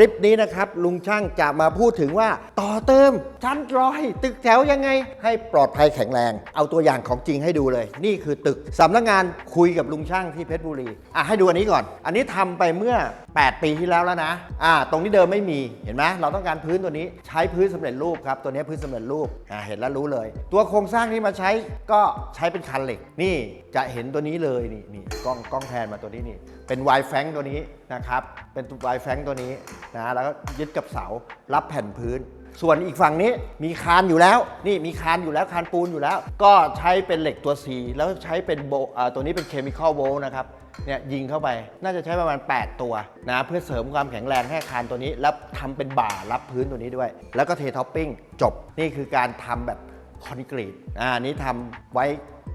ลิปนี้นะครับลุงช่างจะมาพูดถึงว่าต่อเติมชั้นร้อยตึกแถวยังไง ให้ปลอดภัยแข็งแรง เอาตัวอย่างของจริงให้ดูเลย นี่คือตึกสำนักงานคุยกับลุงช่างที่เพชรบุรีอะให้ดูอันนี้ก่อน อันนี้ทำไปเมื่อ 8 ปีที่แล้วแล้วนะอ่าตรงนี้เดิมไม่มีเห็นไหมเราต้องการพื้นตัวนี้ใช้พื้นสำเร็จรูปครับตัวนี้พื้นสำเร็จรูปอ่าเห็นแล้วรู้เลย ตัวโครงสร้างที่มาใช้ก็ใช้เป็นคันเหล็กนี่จะเห็นตัวนี้เลยนี่นี่กล้องกล้องแทนมาตัวนี้นี่ เป็นไวแฟงตัวนี้นะครับ เป็นไวแฟงตัวนี้นะแล้วก็ยึดกับเสารับแผ่นพื้น ส่วนอีกฝั่งนี้มีคานอยู่แล้ว นี่มีคานอยู่แล้วคานปูนอยู่แล้ว ก็ใช้เป็นเหล็กตัว C แล้วใช้เป็นโบอ่าตัวนี้เป็นเคมีคอลโวลนะครับเนี่ยยิงเข้าไปน่าจะใช้ประมาณ 8 ตัวนะเพื่อเสริมความแข็งแรงให้คารตัวนี้ แล้วทำเป็นบ่ารับพื้นตัวนี้ด้วย แล้วก็เทท็อปปิ้งจบนี่คือการทำแบบคอนกรีตอ่านี้ทำไว้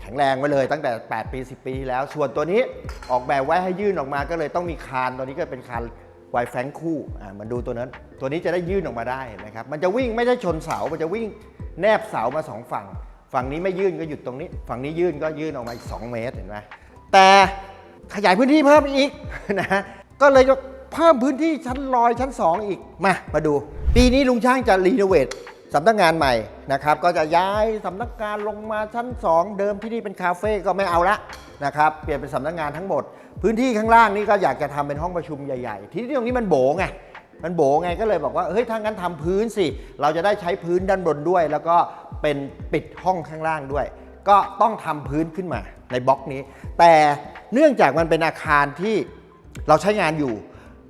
แข็งแรงไว้เลยตั้งแต่ 8 ปี 10 ปีแล้ว ส่วนตัวนี้ออกแบบไว้ให้ยื่นออกมาก็เลยต้องมีคานตัวนี้ก็เป็นคานไวแฟงคู่อ่ามาดูตัวนั้น ตัวนี้จะได้ยื่นออกมาได้นะครับมันจะวิ่งไม่ได้ชนเสา มันจะวิ่งแนบเสามาสองฝั่ง ฝั่งนี้ไม่ยื่นก็หยุดตรงนี้ ฝั่งนี้ยื่นก็ยื่นออกมาอีก 2 เมตรเห็นไหมแต่ขยายพื้นที่เพิ่มอีกนะก็เลยจะเพิ่มพื้นที่ชั้นลอยชั้น 2 อีกมามาดู ปีนี้ลุงช่างจะรีโนเวท สำนักงานใหม่นะครับก็จะย้ายสำนักงานลงมาชั้น 2 เดิมที่นี่เป็นคาเฟ่ก็ไม่เอาละนะครับเปลี่ยนเป็นสำนักงานทั้งหมด พื้นที่ข้างล่างนี่ก็อยากจะทำเป็นห้องประชุมใหญ่ๆ ที่ตรงนี้มันโบไงมันโบไงก็เลยบอกว่าเฮ้ยถ้างั้นทำพื้นสิ เราจะได้ใช้พื้นด้านบนด้วย แล้วก็เป็นปิดห้องข้างล่างด้วย ก็ต้องทำพื้นขึ้นมาในบล็อกนี้ แต่เนื่องจากมันเป็นอาคารที่เราใช้งานอยู่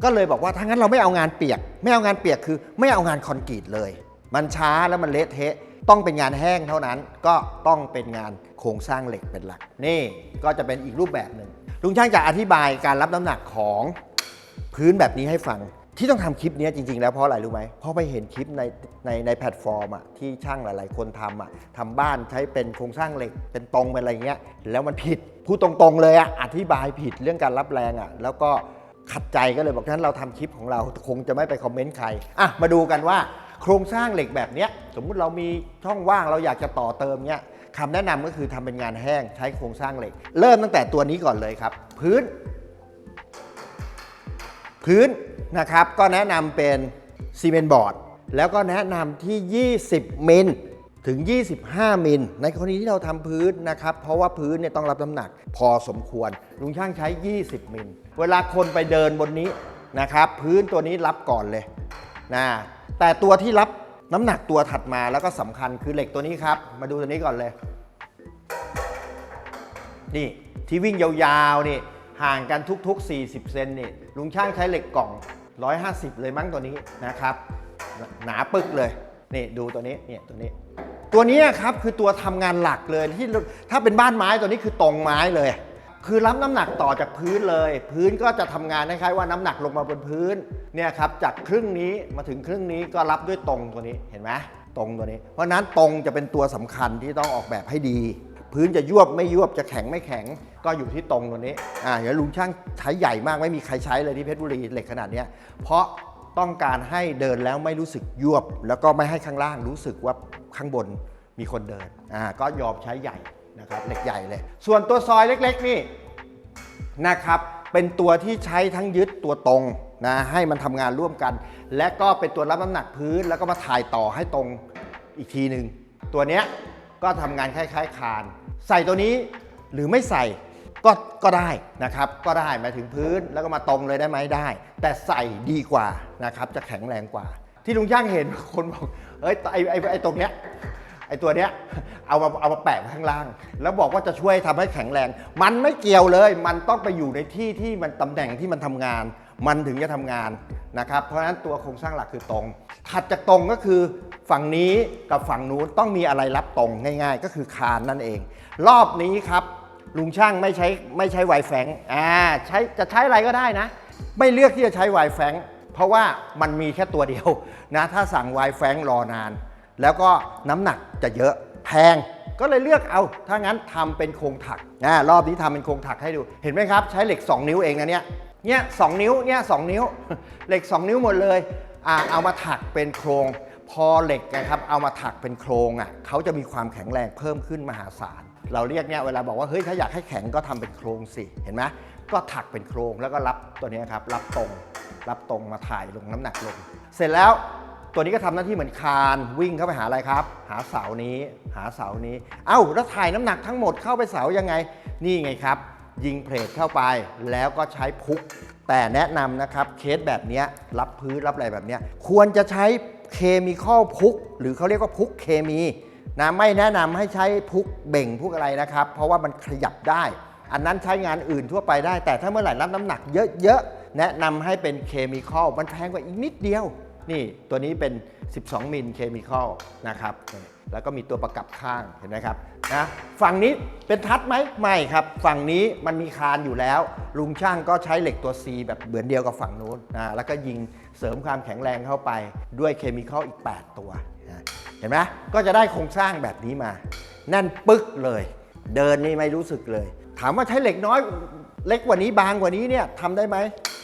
ก็เลยบอกว่าถ้างั้นเราไม่เอางานเปียก ไม่เอางานเปียกคือไม่เอางานคอนกรีตเลย มันช้าแล้วมันเละเทะ ต้องเป็นงานแห้งเท่านั้น ก็ต้องเป็นงานโครงสร้างเหล็กเป็นหลัก นี่ก็จะเป็นอีกรูปแบบหนึ่งลุงช่างจะอธิบายการรับน้ำหนักของพื้นแบบนี้ให้ฟัง ที่ต้องทำคลิปนี้จริง ๆ แล้วเพราะอะไรรู้ไหมเพราะไปเห็นคลิปในในในแพลตฟอร์มอะที่ช่างหลาย ๆ คนทำอะทำบ้านใช้เป็นโครงสร้างเหล็กเป็นตรงเป็นอะไรเงี้ยแล้วมันผิดพูดตรง ๆ เลยอะอธิบายผิดเรื่องการรับแรงอะแล้วก็ขัดใจก็เลยบอกฉะนั้นเราทำคลิปของเราคงจะไม่ไปคอมเมนต์ใครอะมาดูกันว่า โครงสร้างเหล็กแบบเนี้ยสมมุติเรามีช่องว่างเราอยากจะต่อเติมเนี้ยคำแนะนำก็คือทำเป็นงานแห้งใช้โครงสร้างเหล็ก เริ่มตั้งแต่ตัวนี้ก่อนเลยครับ พื้น พื้นนะครับก็แนะนำเป็นซีเมนต์บอร์ดแล้วก็แนะนำที่ 20 มิลถึง 25 มิล ในกรณีที่เราทำพื้นนะครับ เพราะว่าพื้นเนี่ยต้องรับน้ำหนักพอสมควร ลุงช่างใช้ 20 มิล เวลาคนไปเดินบนนี้นะครับ พื้นตัวนี้รับก่อนเลยนะ แต่ตัวที่รับน้ำหนักตัวถัดมาแล้วก็สำคัญคือเหล็กตัวนี้ครับ มาดูตัวนี้ก่อนเลย นี่ที่วิ่งยาวๆนี่ห่างกันทุก ๆ 40 เซนนี่ลุงช่างใช้เหล็กกล่อง 150 เลยมั้งตัวนี้นะครับ หนาปึกเลย นี่ดูตัวนี้เนี่ยตัวนี้ ตัวนี้ครับคือตัวทำงานหลักเลยที่ถ้าเป็นบ้านไม้ตัวนี้คือตรงไม้เลย คือรับน้ำหนักต่อจากพื้นเลย พื้นก็จะทำงานคล้ายๆว่าน้ำหนักลงมาบนพื้นเนี่ยครับจากครึ่งนี้มาถึงครึ่งนี้ก็รับด้วยตรงตัวนี้เห็นไหมตรงตัวนี้ เพราะนั้นตรงจะเป็นตัวสำคัญที่ต้องออกแบบให้ดี พื้นจะยวบไม่ยวบจะแข็งไม่แข็ง ก็อยู่ที่ตรงตัวนี้อ่าเดี๋ยวลุงช่างใช้ใหญ่มากไม่มีใครใช้เลยที่เพชรบุรีเหล็กขนาดเนี้ยเพราะต้องการให้เดินแล้วไม่รู้สึกยวบ แล้วก็ไม่ให้ข้างล่างรู้สึกว่าข้างบนมีคนเดินอ่าก็ยอมใช้ใหญ่ นะครับเหล็กใหญ่เลย ส่วนตัวซอยเล็กๆนี่นะครับเป็นตัวที่ใช้ทั้งยึดตัวตรงนะให้มันทำงานร่วมกัน และก็เป็นตัวรับน้ำหนักพื้น แล้วก็มาถ่ายต่อให้ตรงอีกทีหนึ่งตัวเนี้ยก็ทำงานคล้ายๆคาน ใส่ตัวนี้หรือไม่ใส่ก็ก็ได้นะครับ ก็ได้มาถึงพื้นแล้วก็มาตรงเลยได้ไหมได้ แต่ใส่ดีกว่านะครับจะแข็งแรงกว่า ที่ลุงช่างเห็นคนบอกเอ้ยไอไอไอตรงเนี้ย ไอ้ตัวเนี้ยเอามาเอามาแปะไว้ข้างล่าง แล้วบอกว่าจะช่วยทำให้แข็งแรง มันไม่เกี่ยวเลย มันต้องไปอยู่ในที่ที่มันตำแหน่งที่มันทำงาน มันถึงจะทำงานนะครับ เพราะฉะนั้นตัวโครงสร้างหลักคือตรง ถัดจากตรงก็คือฝั่งนี้กับฝั่งนู้นต้องมีอะไรรับตรงง่าย ๆ ก็คือคานนั่นเอง รอบนี้ครับลุงช่างไม่ใช้ไม่ใช้ไวแฟงอ่าใช้จะใช้อะไรก็ได้นะ ไม่เลือกที่จะใช้ไวแฟงเพราะว่ามันมีแค่ตัวเดียวนะถ้าสั่งไวแฟงรอนาน แล้วก็น้ำหนักจะเยอะแพงก็เลยเลือกเอา ถ้างั้นทำเป็นโครงถักนะรอบนี้ทำเป็นโครงถักให้ดู เห็นไหมครับ ใช้เหล็ก 2 นิ้วเองนะเนี่ย เนี่ยสนิ้ว เนี่ยสนิ้ว เหล็ก 2 นิ้วหมดเลย อ่า เอามาถักเป็นโครง พอเหล็กนะครับ เอามาถักเป็นโครงอะเขาจะมีความแข็งแรงเพิ่มขึ้นมหาศาล เราเรียกเนี่ยเวลาบอกว่า เฮ้ย ถ้าอยากให้แข็งก็ทำเป็นโครงสิ เห็นไหมก็ถักเป็นโครงแล้วก็รับตัวนี้ครับ รับตรง รับตรงมาถ่ายลงน้ำหนักลง เสร็จแล้ว ตัวนี้ก็ทำหน้าที่เหมือนคานวิ่งเข้าไปหาอะไรครับ หาเสานี้ หาเสานี้ เอ้าแล้วถ่ายน้ำหนักทั้งหมดเข้าไปเสายังไง นี่ไงครับ ยิงเพลทเข้าไปแล้วก็ใช้พุก แต่แนะนำนะครับเคสแบบนี้รับพื้นรับอะไรแบบนี้ควรจะใช้เคมีคอลพุก หรือเขาเรียกว่าพุกเคมีนะไม่แนะนำให้ใช้พุกเบ่งพุกอะไรนะครับ เพราะว่ามันขยับได้ อันนั้นใช้งานอื่นทั่วไปได้ แต่ถ้าเมื่อไหร่รับน้ำหนักเยอะๆแนะนำให้เป็นเคมีคอลมันแพงกว่าอีกนิดเดียว นี่ตัวนี้เป็น 12 มิลเคมีคอลนะครับ แล้วก็มีตัวประกับข้างเห็นไหมครับนะฝั่งนี้เป็นทัดไหมไม่ครับ ฝั่งนี้มันมีคานอยู่แล้ว ลุงช่างก็ใช้เหล็กตัว C แบบเหมือนเดียวกับฝั่งนู้นนะแล้วก็ยิงเสริมความแข็งแรงเข้าไปด้วยเคมีคอลอีก 8 ตัวนะเห็นไหมก็จะได้โครงสร้างแบบนี้มา แน่นปึ๊กเลย เดินนี่ไม่รู้สึกเลย ถามว่าใช้เหล็กน้อยเล็กกว่านี้บางกว่านี้เนี่ยทำได้ไหม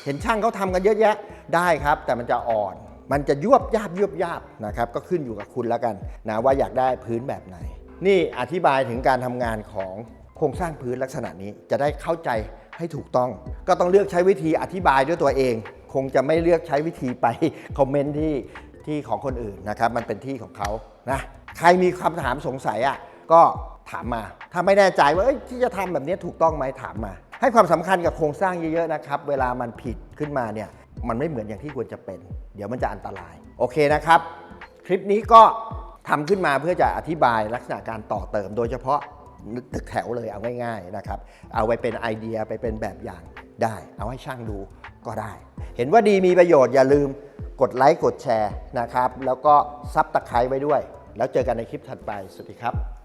เห็นช่างเขาทำกันเยอะแยะได้ครับ แต่มันจะอ่อน มันจะยวบยาบยวบยาบนะครับก็ขึ้นอยู่กับคุณแล้วกันนะว่าอยากได้พื้นแบบไหน นี่อธิบายถึงการทำงานของโครงสร้างพื้นลักษณะนี้จะได้เข้าใจให้ถูกต้อง ก็ต้องเลือกใช้วิธีอธิบายด้วยตัวเอง คงจะไม่เลือกใช้วิธีไปคอมเมนต์ที่ที่ของคนอื่นนะครับมันเป็นที่ของเขานะใครมีคำถามสงสัยอะก็ถามมา ถ้าไม่แน่ใจว่าที่จะทำแบบนี้ถูกต้องไหมถามมา ให้ความสำคัญกับโครงสร้างเยอะๆนะครับ เวลามันผิดขึ้นมาเนี่ย มันไม่เหมือนอย่างที่ควรจะเป็น เดี๋ยวมันจะอันตราย โอเคนะครับ คลิปนี้ก็ทำขึ้นมาเพื่อจะอธิบายลักษณะการต่อเติม โดยเฉพาะตึกแถวเลยเอาง่ายๆนะครับ เอาไปเป็นไอเดียไปเป็นแบบอย่างได้ เอาให้ช่างดูก็ได้ เห็นว่าดีมีประโยชน์อย่าลืมกดไลค์กดแชร์นะครับ แล้วก็ซับตะไคร้ไว้ด้วย แล้วเจอกันในคลิปถัดไป สวัสดีครับ